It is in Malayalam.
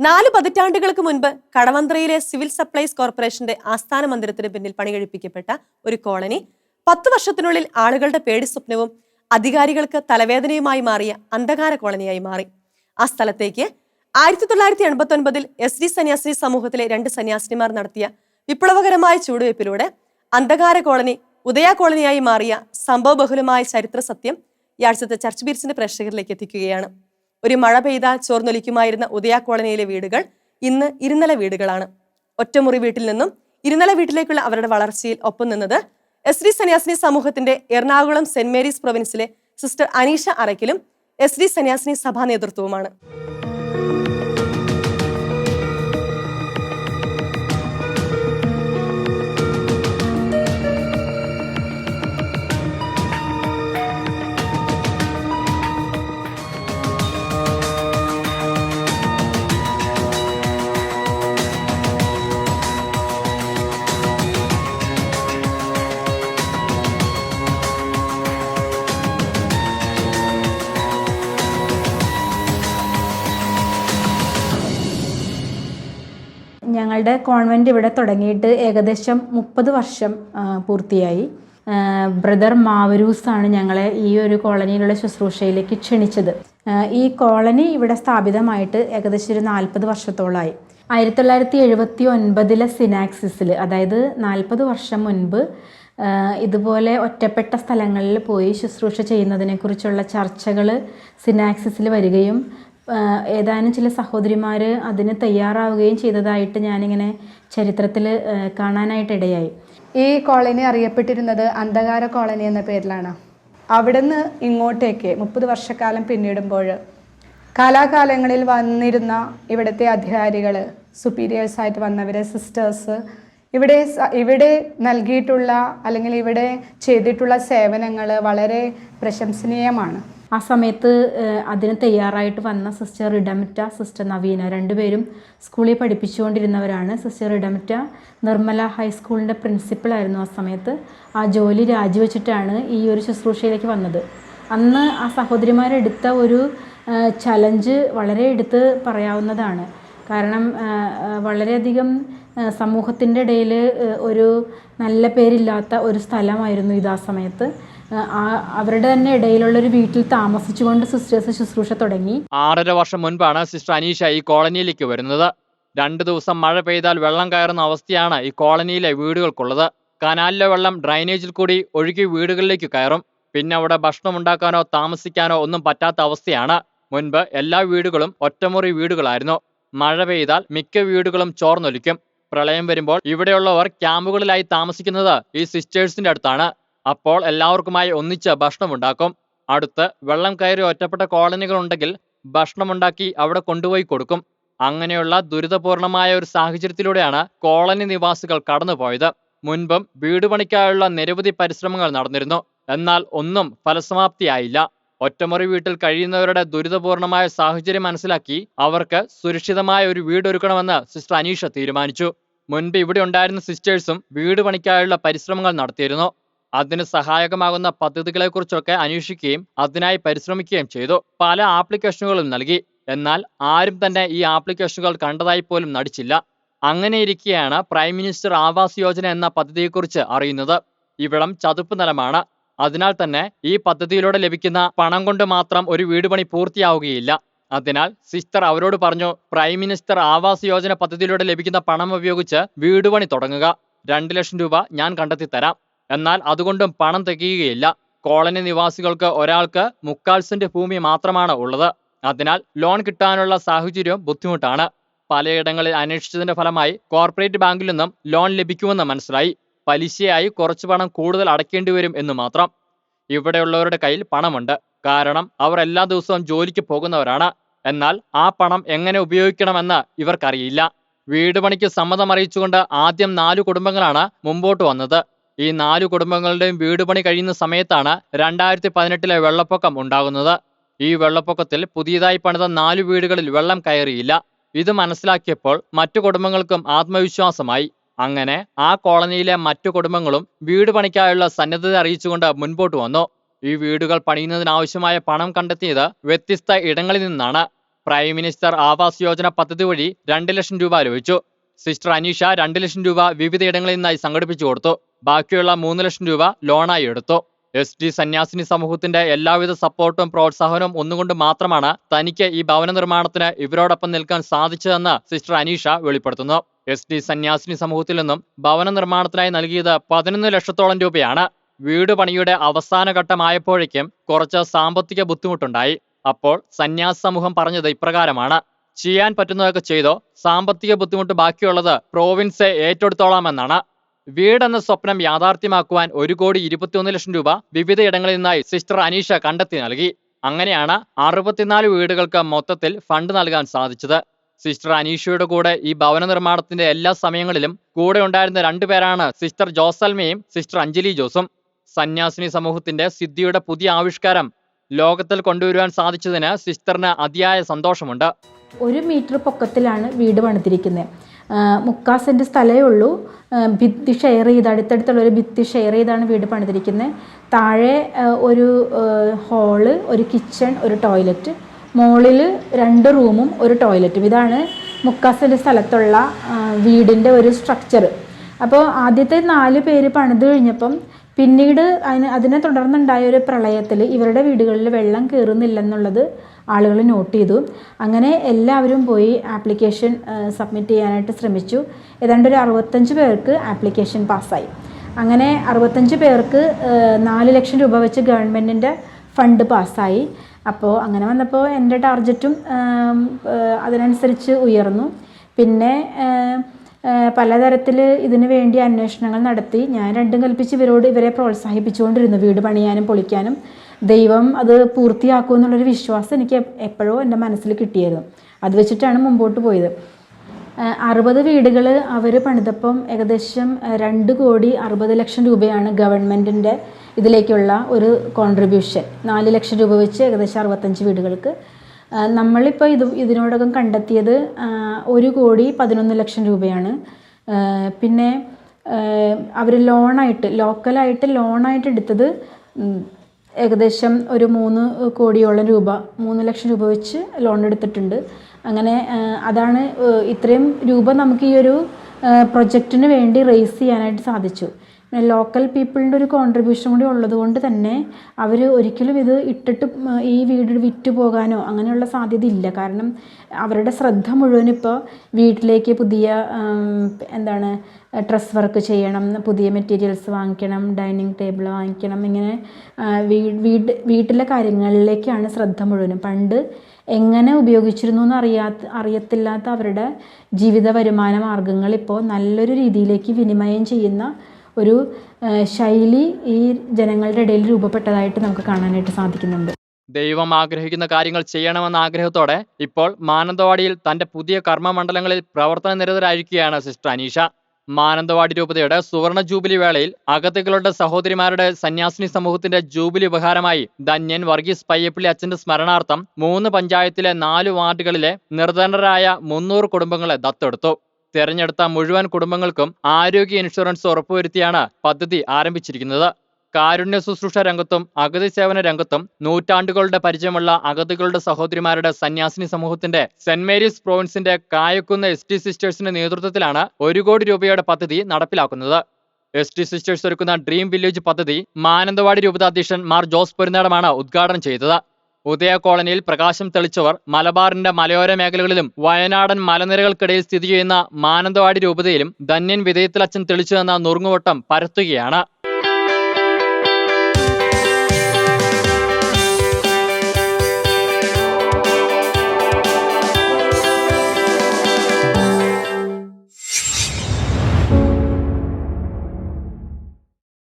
നാല് പതിറ്റാണ്ടുകൾക്ക് മുൻപ് കടവന്ത്രയിലെ സിവിൽ സപ്ലൈസ് കോർപ്പറേഷന്റെ ആസ്ഥാന മന്ദിരത്തിന് പിന്നിൽ പണികഴിപ്പിക്കപ്പെട്ട ഒരു കോളനി പത്ത് വർഷത്തിനുള്ളിൽ ആളുകളുടെ പേടി സ്വപ്നവും അധികാരികൾക്ക് തലവേദനയുമായി മാറിയ അന്ധകാര കോളനിയായി മാറി. ആ സ്ഥലത്തേക്ക് ആയിരത്തി തൊള്ളായിരത്തി എൺപത്തി ഒൻപതിൽ എസ് ഡി സന്യാസിനി സമൂഹത്തിലെ രണ്ട് സന്യാസിനിമാർ നടത്തിയ വിപ്ലവകരമായ ചുവടുവയ്പ്പിലൂടെ അന്ധകാര കോളനി ഉദയ കോളനിയായി മാറിയ സംഭവബഹുലമായ ചരിത്ര സത്യം ഈ ആഴ്ചത്തെ ചർച്ച് ബീർസിന്റെ പ്രേക്ഷകരിലേക്ക് എത്തിക്കുകയാണ്. ഒരു മഴ പെയ്താൽ ചോർന്നൊലിക്കുമായിരുന്ന ഉദയ കോളനിയിലെ വീടുകൾ ഇന്ന് ഇരുനില വീടുകളാണ്. ഒറ്റമുറി വീട്ടിൽ നിന്നും ഇരുനില വീട്ടിലേക്കുള്ള അവരുടെ വളർച്ചയിൽ ഒപ്പം നിന്നത് എസ് ഡി സന്യാസിനി സമൂഹത്തിന്റെ എറണാകുളം സെന്റ് മേരീസ് പ്രൊവിൻസിലെ സിസ്റ്റർ അനീഷ അറയ്ക്കലും എസ് ഡി സന്യാസിനി സഭാ നേതൃത്വവുമാണ്. ഞങ്ങളുടെ കോൺവെന്റ് ഇവിടെ തുടങ്ങിയിട്ട് ഏകദേശം മുപ്പത് വർഷം പൂർത്തിയായി. ബ്രദർ മാവരൂസ് ആണ് ഞങ്ങളെ ഈ ഒരു കോളനിയിലുള്ള ശുശ്രൂഷയിലേക്ക് ക്ഷണിച്ചത്. ഈ കോളനി ഇവിടെ സ്ഥാപിതമായിട്ട് ഏകദേശം ഒരു നാൽപ്പത് വർഷത്തോളമായി ആയിരത്തി തൊള്ളായിരത്തി എഴുപത്തി ഒൻപതിലെ സിനാക്സിസിൽ അതായത് നാൽപ്പത് വർഷം മുൻപ് ഇതുപോലെ ഒറ്റപ്പെട്ട സ്ഥലങ്ങളിൽ പോയി ശുശ്രൂഷ ചെയ്യുന്നതിനെക്കുറിച്ചുള്ള ചർച്ചകൾ സിനാക്സിസിൽ വരികയും ഏതാനും ചില സഹോദരിമാർ അതിന് തയ്യാറാവുകയും ചെയ്തതായിട്ട് ഞാനിങ്ങനെ ചരിത്രത്തിൽ കാണാനായിട്ട് ഇടയായി ഈ കോളനി അറിയപ്പെട്ടിരുന്നത് അന്ധകാര കോളനി എന്ന പേരിലാണ്. അവിടുന്ന് ഇങ്ങോട്ടേക്ക് മുപ്പത് വർഷക്കാലം പിന്നിടുമ്പോൾ കാലാകാലങ്ങളിൽ വന്നിരുന്ന ഇവിടുത്തെ അധികാരികൾ സുപ്പീരിയേഴ്സായിട്ട് വന്നവർ സിസ്റ്റേഴ്സ് ഇവിടെ ഇവിടെ നൽകിയിട്ടുള്ള അല്ലെങ്കിൽ ഇവിടെ ചെയ്തിട്ടുള്ള സേവനങ്ങൾ വളരെ പ്രശംസനീയമാണ്. ആ സമയത്ത് അതിന് തയ്യാറായിട്ട് വന്ന സിസ്റ്റർ ഇടമിറ്റ സിസ്റ്റർ നവീന രണ്ടുപേരും സ്കൂളിൽ പഠിപ്പിച്ചുകൊണ്ടിരുന്നവരാണ്. സിസ്റ്റർ ഇടമിറ്റ നിർമ്മല ഹൈസ്കൂളിന്റെ പ്രിൻസിപ്പളായിരുന്നു ആ സമയത്ത്. ആ ജോലി രാജിവെച്ചിട്ടാണ് ഈ ഒരു ശുശ്രൂഷയിലേക്ക് വന്നത്. അന്ന് ആ സഹോദരിമാരെടുത്ത ഒരു ചലഞ്ച് വളരെ എടുത്ത് പറയാവുന്നതാണ്. കാരണം വളരെയധികം സമൂഹത്തിന്റെ ഇടയിൽ ഒരു നല്ല പേരില്ലാത്ത ഒരു സ്ഥലമായിരുന്നു ഇത് ആ സമയത്ത്. അവരുടെ തന്നെ ഇടയിലുള്ള ഒരു വീട്ടിൽ താമസിച്ചുകൊണ്ട് സിസ്റ്റേഴ്സ് ശുശ്രൂഷ തുടങ്ങി. ആറര വർഷം മുൻപാണ് സിസ്റ്റർ അനീഷ ഈ കോളനിയിലേക്ക് വരുന്നത്. രണ്ടു ദിവസം മഴ പെയ്താൽ വെള്ളം കയറുന്ന അവസ്ഥയാണ് ഈ കോളനിയിലെ വീടുകൾക്കുള്ളത്. കനാലിലെ വെള്ളം ഡ്രൈനേജിൽ കൂടി ഒഴുകി വീടുകളിലേക്ക് കയറും. പിന്നെ അവിടെ ഭക്ഷണം ഉണ്ടാക്കാനോ താമസിക്കാനോ ഒന്നും പറ്റാത്ത അവസ്ഥയാണ്. മുൻപ് എല്ലാ വീടുകളും ഒറ്റമുറി വീടുകളായിരുന്നു. മഴ പെയ്താൽ മിക്ക വീടുകളും ചോർന്നൊലിക്കും. പ്രളയം വരുമ്പോൾ ഇവിടെയുള്ളവർ ക്യാമ്പുകളിലായി താമസിക്കുന്നത് ഈ സിസ്റ്റേഴ്സിന്റെ അടുത്താണ്. അപ്പോൾ എല്ലാവർക്കുമായി ഒന്നിച്ച് ഭക്ഷണമുണ്ടാക്കും. അടുത്ത് വെള്ളം കയറി ഒറ്റപ്പെട്ട കോളനികൾ ഉണ്ടെങ്കിൽ ഭക്ഷണമുണ്ടാക്കി അവിടെ കൊണ്ടുപോയി കൊടുക്കും. അങ്ങനെയുള്ള ദുരിതപൂർണമായ ഒരു സാഹചര്യത്തിലൂടെയാണ് കോളനി നിവാസികൾ കടന്നുപോയത്. മുൻപും വീട് പണിക്കായുള്ള നിരവധി പരിശ്രമങ്ങൾ നടന്നിരുന്നു. എന്നാൽ ഒന്നും ഫലസമാപ്തിയായില്ല. ഒറ്റമുറി വീട്ടിൽ കഴിയുന്നവരുടെ ദുരിതപൂർണമായ സാഹചര്യം മനസ്സിലാക്കി അവർക്ക് സുരക്ഷിതമായ ഒരു വീട് ഒരുക്കണമെന്ന് സിസ്റ്റർ അനീഷ തീരുമാനിച്ചു. മുൻപ് ഇവിടെ ഉണ്ടായിരുന്ന സിസ്റ്റേഴ്സും വീട് പണിക്കായുള്ള പരിശ്രമങ്ങൾ നടത്തിയിരുന്നു. അതിന് സഹായകമാകുന്ന പദ്ധതികളെക്കുറിച്ചൊക്കെ അന്വേഷിക്കുകയും അതിനായി പരിശ്രമിക്കുകയും ചെയ്തു. പല ആപ്ലിക്കേഷനുകളും നൽകി. എന്നാൽ ആരും തന്നെ ഈ ആപ്ലിക്കേഷനുകൾ കണ്ടതായി പോലും നടിച്ചില്ല. അങ്ങനെ അങ്ങനെയിരിക്കെയാണ് പ്രൈം മിനിസ്റ്റർ ആവാസ് യോജന എന്ന പദ്ധതിയെക്കുറിച്ച് അറിയുന്നത്. ഇവിടം ചതുപ്പ് നിലമാണ്. അതിനാൽ തന്നെ ഈ പദ്ധതിയിലൂടെ ലഭിക്കുന്ന പണം കൊണ്ട് മാത്രം ഒരു വീട് പണി പൂർത്തിയാവുകയില്ല. അതിനാൽ സിസ്റ്റർ അവരോട് പറഞ്ഞു പ്രൈം മിനിസ്റ്റർ ആവാസ് യോജന പദ്ധതിയിലൂടെ ലഭിക്കുന്ന പണം ഉപയോഗിച്ച് വീട് പണി തുടങ്ങുക. രണ്ട് ലക്ഷം രൂപ ഞാൻ കണ്ടെത്തി തരാം. എന്നാൽ അതുകൊണ്ടും പണം തികയുകയില്ല. കോളനി നിവാസികൾക്ക് ഒരാൾക്ക് മുക്കാൽ സെന്റ് ഭൂമി മാത്രമാണ് ഉള്ളത്. അതിനാൽ ലോൺ കിട്ടാനുള്ള സാഹചര്യം ബുദ്ധിമുട്ടാണ്. പലയിടങ്ങളിൽ അന്വേഷിച്ചതിന്റെ ഫലമായി കോർപ്പറേറ്റ് ബാങ്കിൽ നിന്നും ലോൺ ലഭിക്കുമെന്ന് മനസ്സിലായി. പലിശയായി കുറച്ച് പണം കൂടുതൽ അടയ്ക്കേണ്ടി വരും എന്ന് മാത്രം ഇവിടെയുള്ളവരുടെ കയ്യിൽ പണമുണ്ട്. കാരണം അവർ എല്ലാ ദിവസവും ജോലിക്ക് പോകുന്നവരാണ്. എന്നാൽ ആ പണം എങ്ങനെ ഉപയോഗിക്കണമെന്ന് ഇവർക്കറിയില്ല. വീട് പണിക്ക് സമ്മതം അറിയിച്ചുകൊണ്ട് ആദ്യം നാലു കുടുംബങ്ങളാണ് മുമ്പോട്ട് വന്നത്. ഈ നാലു കുടുംബങ്ങളുടെയും വീട് പണി കഴിയുന്ന സമയത്താണ് രണ്ടായിരത്തി പതിനെട്ടിലെ വെള്ളപ്പൊക്കം ഉണ്ടാകുന്നത്. ഈ വെള്ളപ്പൊക്കത്തിൽ പുതിയതായി പണിത നാലു വീടുകളിൽ വെള്ളം കയറിയില്ല. ഇത് മനസ്സിലാക്കിയപ്പോൾ മറ്റു കുടുംബങ്ങൾക്കും ആത്മവിശ്വാസമായി. അങ്ങനെ ആ കോളനിയിലെ മറ്റു കുടുംബങ്ങളും വീട് പണിക്കായുള്ള സന്നദ്ധത അറിയിച്ചുകൊണ്ട് മുൻപോട്ട് വന്നു. ഈ വീടുകൾ പണിയുന്നതിനാവശ്യമായ പണം കണ്ടെത്തിയത് വ്യത്യസ്ത ഇടങ്ങളിൽ നിന്നാണ്. പ്രൈം മിനിസ്റ്റർ ആവാസ് യോജന പദ്ധതി വഴി രണ്ട് ലക്ഷം രൂപ ലഭിച്ചു സിസ്റ്റർ അനീഷ രണ്ട് ലക്ഷം രൂപ വിവിധ ഇടങ്ങളിൽ നിന്നായി സംഘടിപ്പിച്ചു കൊടുത്തു. ബാക്കിയുള്ള മൂന്ന് ലക്ഷം രൂപ ലോണായി എടുത്തു. എസ് ടി സന്യാസിനി സമൂഹത്തിന്റെ എല്ലാവിധ സപ്പോർട്ടും പ്രോത്സാഹനവും ഒന്നുകൊണ്ട് മാത്രമാണ് തനിക്ക് ഈ ഭവന നിർമ്മാണത്തിന് ഇവരോടൊപ്പം നിൽക്കാൻ സാധിച്ചതെന്ന് സിസ്റ്റർ അനീഷ വെളിപ്പെടുത്തുന്നു. എസ് ടി സന്യാസിനി സമൂഹത്തിൽ നിന്നും ഭവന നിർമ്മാണത്തിനായി നൽകിയത് പതിനൊന്ന് ലക്ഷത്തോളം രൂപയാണ്. വീട് പണിയുടെ അവസാന ഘട്ടമായപ്പോഴേക്കും കുറച്ച് സാമ്പത്തിക ബുദ്ധിമുട്ടുണ്ടായി. അപ്പോൾ സന്യാസി സമൂഹം പറഞ്ഞത് ഇപ്രകാരമാണ്. ചെയ്യാൻ പറ്റുന്നതൊക്കെ ചെയ്തോ സാമ്പത്തിക ബുദ്ധിമുട്ട് ബാക്കിയുള്ളത് പ്രോവിൻസ് ഏറ്റെടുത്തോളാമെന്നാണ്. വീടെന്ന സ്വപ്നം യാഥാർത്ഥ്യമാക്കുവാൻ ഒരു കോടി ഇരുപത്തിയൊന്ന് ലക്ഷം രൂപ വിവിധ ഇടങ്ങളിൽ നിന്നായി സിസ്റ്റർ അനീഷ കണ്ടെത്തി നൽകി. അങ്ങനെയാണ് അറുപത്തിനാല് വീടുകൾക്ക് മൊത്തത്തിൽ ഫണ്ട് നൽകാൻ സാധിച്ചത്. സിസ്റ്റർ അനീഷയുടെ കൂടെ ഈ ഭവന നിർമ്മാണത്തിന്റെ എല്ലാ സമയങ്ങളിലും കൂടെ ഉണ്ടായിരുന്ന രണ്ടുപേരാണ് സിസ്റ്റർ ജോസൽമയും സിസ്റ്റർ അഞ്ജലി ജോസും. സന്യാസിനി സമൂഹത്തിന്റെ സിദ്ധിയുടെ പുതിയ ആവിഷ്കാരം ലോകത്തിൽ കൊണ്ടുവരുവാൻ സാധിച്ചതിന് സിസ്റ്ററിന് അതിയായ സന്തോഷമുണ്ട്. ഒരു മീറ്റർ പൊക്കത്തിലാണ് വീട് പണിതിരിക്കുന്നത് മുക്കാ സെന്റ് സ്ഥലമേ ഉള്ളൂ. ഭിത്തി ഷെയർ ചെയ്ത് അടുത്തടുത്തുള്ള ഒരു ഭിത്തി ഷെയർ ചെയ്താണ് വീട് പണിതിരിക്കുന്നത് താഴെ ഒരു ഹോൾ ഒരു കിച്ചൺ ഒരു ടോയ്ലറ്റ് മുകളിൽ രണ്ട് റൂമും ഒരു ടോയ്ലറ്റും. ഇതാണ് മുക്കാസിന്റെ സ്ഥലത്തുള്ള വീടിന്റെ ഒരു സ്ട്രക്ചർ അപ്പോൾ ആദ്യത്തെ നാല് പേര് പണിത് കഴിഞ്ഞപ്പം പിന്നീട് അതിന് അതിനെ തുടർന്നുണ്ടായ ഒരു പ്രളയത്തിൽ ഇവരുടെ വീടുകളിൽ വെള്ളം കയറുന്നില്ലെന്നുള്ളത് ആളുകൾ നോട്ട് ചെയ്തു. അങ്ങനെ എല്ലാവരും പോയി ആപ്ലിക്കേഷൻ സബ്മിറ്റ് ചെയ്യാനായിട്ട് ശ്രമിച്ചു. ഏതാണ്ട് ഒരു അറുപത്തഞ്ച് പേർക്ക് ആപ്ലിക്കേഷൻ പാസ്സായി അങ്ങനെ അറുപത്തഞ്ച് പേർക്ക് നാല് ലക്ഷം രൂപ വെച്ച് ഗവൺമെന്റിന്റെ ഫണ്ട് പാസ്സായി അപ്പോൾ അങ്ങനെ വന്നപ്പോൾ എന്റെ ടാർജറ്റും അതിനനുസരിച്ച് ഉയർന്നു. പിന്നെ പലതരത്തിൽ ഇതിനു വേണ്ടി അന്വേഷണങ്ങൾ നടത്തി. ഞാൻ രണ്ടും കൽപ്പിച്ച് ഇവരോട് ഇവരെ പ്രോത്സാഹിപ്പിച്ചുകൊണ്ടിരുന്നു വീട് പണിയാനും പൊളിക്കാനും. ദൈവം അത് പൂർത്തിയാക്കും എന്നുള്ളൊരു വിശ്വാസം എനിക്ക് എപ്- എപ്പോഴോ എന്റെ മനസ്സിൽ കിട്ടിയിരുന്നു. അത് വെച്ചിട്ടാണ് മുമ്പോട്ട് പോയത്. അറുപത് വീടുകൾ അവർ പണിതപ്പം ഏകദേശം രണ്ട് കോടി അറുപത് ലക്ഷം രൂപയാണ് ഗവൺമെന്റിന്റെ ഇതിലേക്കുള്ള ഒരു കോൺട്രിബ്യൂഷൻ നാല് ലക്ഷം രൂപ വെച്ച് ഏകദേശം അറുപത്തഞ്ച് വീടുകൾക്ക്. നമ്മളിപ്പോൾ ഇത് ഇതിനോടകം കണ്ടെത്തിയത് ഒരു കോടി പതിനൊന്ന് ലക്ഷം രൂപയാണ്. പിന്നെ അവർ ലോണായിട്ട് ലോക്കലായിട്ട് ലോണായിട്ട് എടുത്തത് ഏകദേശം ഒരു മൂന്ന് കോടിയോളം രൂപ മൂന്ന് ലക്ഷം രൂപ വെച്ച് ലോൺ എടുത്തിട്ടുണ്ട്. അങ്ങനെ അതാണ് ഇത്രയും രൂപ നമുക്ക് ഈ ഒരു പ്രൊജക്റ്റിന് വേണ്ടി റേസ് ചെയ്യാനായിട്ട് സാധിച്ചു. ലോക്കൽ പീപ്പിളിന്റെ ഒരു കോൺട്രിബ്യൂഷൻ കൂടി ഉള്ളത് കൊണ്ട് തന്നെ അവർ ഒരിക്കലും ഇത് ഇട്ടിട്ട് ഈ വീട് വിറ്റ് പോകാനോ അങ്ങനെയുള്ള സാധ്യത ഇല്ല കാരണം അവരുടെ ശ്രദ്ധ മുഴുവൻ ഇപ്പോൾ വീട്ടിലേക്ക് പുതിയ എന്താണ് ഡ്രസ് വർക്ക് ചെയ്യണം പുതിയ മെറ്റീരിയൽസ് വാങ്ങിക്കണം ഡൈനിങ് ടേബിൾ വാങ്ങിക്കണം ഇങ്ങനെ വീട് വീട്ടിലെ കാര്യങ്ങളിലേക്കാണ് ശ്രദ്ധ മുഴുവനും. പണ്ട് എങ്ങനെ ഉപയോഗിച്ചിരുന്നു എന്ന് അറിയാത്ത അറിയത്തില്ലാത്ത അവരുടെ ജീവിത വരുമാന മാർഗങ്ങൾ ഇപ്പോൾ നല്ലൊരു രീതിയിലേക്ക് വിനിമയം ചെയ്യുന്ന ഒരു ശൈലി ഈ ജനങ്ങളുടെ ഇടയിൽ രൂപപ്പെട്ടതായിട്ട് നമുക്ക് കാണാനായിട്ട് സാധിക്കുന്നുണ്ട്. ദൈവം ആഗ്രഹിക്കുന്ന കാര്യങ്ങൾ ചെയ്യണമെന്ന ആഗ്രഹത്തോടെ ഇപ്പോൾ മാനന്തവാടിയിൽ തന്റെ പുതിയ കർമ്മമണ്ഡലങ്ങളിൽ പ്രവർത്തന നിരതരായിരിക്കുകയാണ് സിസ്റ്റർ അനീഷ. മാനന്തവാടി രൂപതയുടെ സുവർണ ജൂബിലി വേളയിൽ അഗതികളുടെ സഹോദരിമാരുടെ സന്യാസിനി സമൂഹത്തിന്റെ ജൂബിലി ഉപഹാരമായി ധന്യൻ വർഗീസ് പയ്യപ്പിള്ളി അച്ഛന്റെ സ്മരണാർത്ഥം മൂന്ന് പഞ്ചായത്തിലെ നാല് വാർഡുകളിലെ നിർധനരായ മുന്നൂറ് കുടുംബങ്ങളെ ദത്തെടുത്തു. തെരഞ്ഞെടുത്ത മുഴുവൻ കുടുംബങ്ങൾക്കും ആരോഗ്യ ഇൻഷുറൻസ് ഉറപ്പുവരുത്തിയാണ് പദ്ധതി ആരംഭിച്ചിരിക്കുന്നത്. കാരുണ്യ ശുശ്രൂഷ രംഗത്തും അഗതി സേവന രംഗത്തും നൂറ്റാണ്ടുകളുടെ പരിചയമുള്ള അഗതികളുടെ സഹോദരിമാരുടെ സന്യാസിനി സമൂഹത്തിന്റെ സെന്റ് മേരീസ് പ്രോവിൻസിന്റെ കായക്കുന്ന് എസ് ടി സിസ്റ്റേഴ്സിന്റെ നേതൃത്വത്തിലാണ് ഒരു കോടി രൂപയുടെ പദ്ധതി നടപ്പിലാക്കുന്നത്. എസ് ടി സിസ്റ്റേഴ്സ് ഒരുക്കുന്ന ഡ്രീം വില്ലേജ് പദ്ധതി മാനന്തവാടി രൂപതാധ്യക്ഷൻ മാർ ജോസ് പെരുന്നാടമാണ് ഉദ്ഘാടനം ചെയ്തത്. ഉദയ കോളനിയിൽ പ്രകാശം തെളിച്ചവർ മലബാറിന്റെ മലയോര മേഖലകളിലും വയനാടൻ മലനിരകൾക്കിടയിൽ സ്ഥിതി ചെയ്യുന്ന മാനന്തവാടി രൂപതയിലും ധന്യൻ വിധേയത്തിലച്ഛൻ തെളിച്ചു എന്ന നുറുങ്ങുവട്ടം പരത്തുകയാണ്.